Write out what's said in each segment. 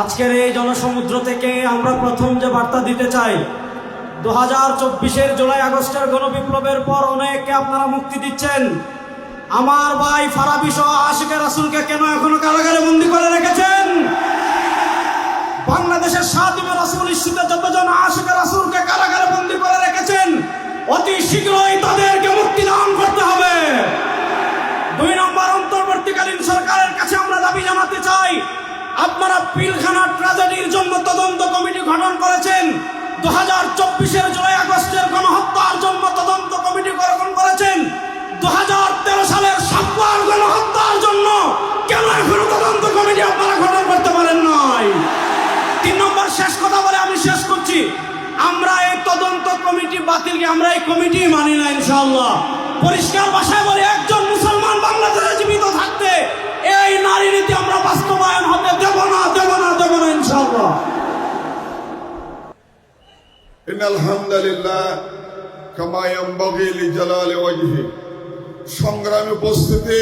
আজকের এই জনসমুদ্র থেকে আমরা প্রথম যে বার্তা দিতে চাই দু হাজার চব্বিশের জুলাই আগস্টের গণবিপ্লবের পর অনেককে আপনারা মুক্তি দিচ্ছেন। আমার ভাই ফারাবি সহ আশিকের রাসুলকে কেন এখনও কারাগারে বন্দি করে রেখেছেন? বাংলাদেশের সাদিমে রাসুল ইস্যুতে যতজন আশিকের রাসুলকে কারাগারে বন্দি করে রেখেছেন, অতি শীঘ্রই তাদেরকে মুক্তি দান করতে হবে। দুই নম্বর অন্তর্বর্তীকালীন সরকারের কাছে আমরা দাবি জানাতে চাই আপনারা পিলখানা ট্র্যাজেডির জন্য তদন্ত কমিটি গঠন করেছেন। দু হাজার চব্বিশের জুলাই আগস্টের গণহত্যার জন্য তদন্ত কমিটি গঠন করেছেন। দু হাজার তেরো সালের সাপ্পার গণহত্যার জন্য কেন এখনও তদন্ত কমিটি আপনারা গঠন করতে পারেন নাই? তিন নম্বর শেষ কথা বলে আমি শেষ করছি। আমরা এই তদন্ত কমিটি বাতিলকে আমরা এই কমিটি মানি না ইনশাআল্লাহ। পরিষ্কার ভাষায় বলে إن الحمد لله كما ينبغي لجلال وجهه সংগ্রামী উপস্থিতি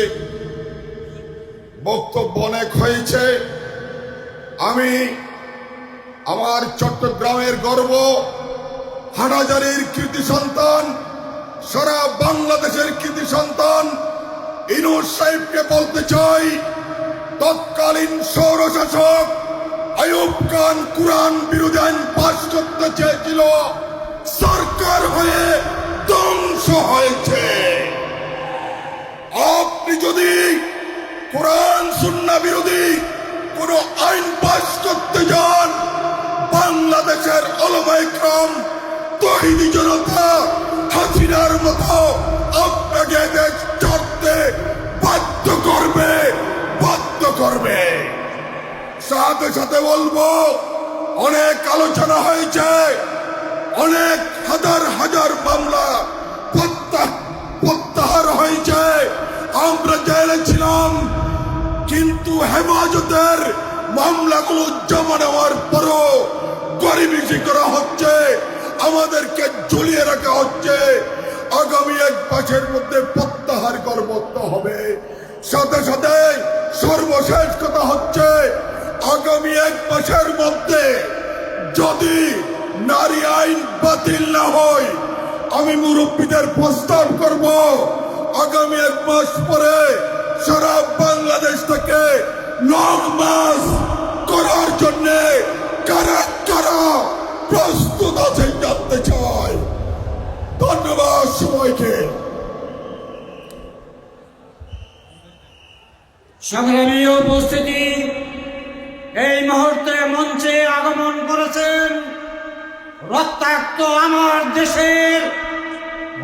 বক্তব্য অনেক হয়েছে আমি আমার চট্টগ্রামের গর্ব হাটাজারির কৃতি সন্তান সারা বাংলাদেশের কৃতি সন্তান ইনুর সাহেবকে বলতে চাই তৎকালীন সৌরশাসক আয়ুব খান কুরআন বিরোধী আইন পাশ করতে চেয়েছিল। সরকার হয়ে ধ্বংস হয়েছে। আপনি যদি কোরআন সুন্না বিরোধী কোন আইন পাশ করতে যান, বাংলাদেশের অলমাইক্রম তহিদি জনতা, হাসিনার মতো আপনাকে দেশ ছাড়তে বাধ্য করবে বাধ্য করবে। সাথে সাথে বলব, অনেক আলোচনা হয়েছে, অনেক হাজার হাজার মামলা প্রত্যা- প্রত্যাহার হয়েছে। আমরা জেলে ছিলাম, কিন্তু হেফাজতের মামলাগুলো জমা নেওয়ার পরও গরিবিসি করা হচ্ছে, আমাদেরকে ঝুলিয়ে রাখা হচ্ছে। আগামী এক মাসের মধ্যে প্রত্যাহার করতে হবে। সাথে সাথে সর্বশেষ কথা হচ্ছে আগামী এক মাসের মধ্যে যদি নারী আইন বাতিল না হয়, আমি মুরব্বীদের প্রস্তাব করব, আগামী এক মাস পরে সারা বাংলাদেশ থেকে লং মাস করার জন্য কারা কারা প্রস্তুত আছে জানতে চাই। ধন্যবাদ সবাইকে। সংগ্রামী উপস্থিতি এই মুহূর্তে মঞ্চে আগমন করেছেন রক্তাক্ত আমার দেশের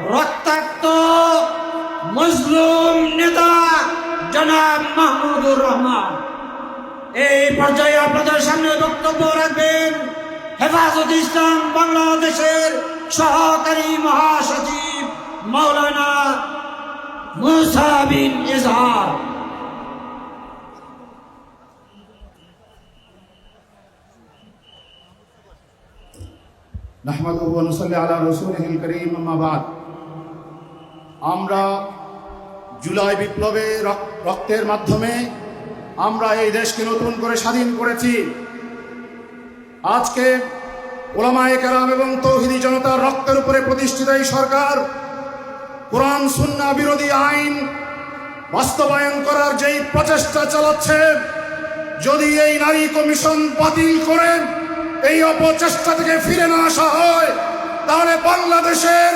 রক্তাক্ত মজলুম নেতা জনাব মাহমুদুর রহমান। এই পর্যায়ে আপনাদের সামনে বক্তব্য রাখবেন হেফাজত ইসলাম বাংলাদেশের সহকারী মহাসচিব মৌলানা মুসা বিন আমরা জুলাই বিপ্লবে রক- রক্তের মাধ্যমে আমরা এই দেশকে নতুন করে স্বাধীন করেছি। আজকে ওলামায়ে কেরাম এবং তৌহিদি জনতার রক্তের উপরে প্রতিষ্ঠিত এই সরকার, কোরআন, সুন্নাহ, বিরোধী আইন বাস্তবায়ন করার যেই প্রচেষ্টা চালাচ্ছে, যদি এই নারী কমিশন বাতিল করে এই অপচেষ্টা থেকে ফিরে না আসা হয় তাহলে বাংলাদেশের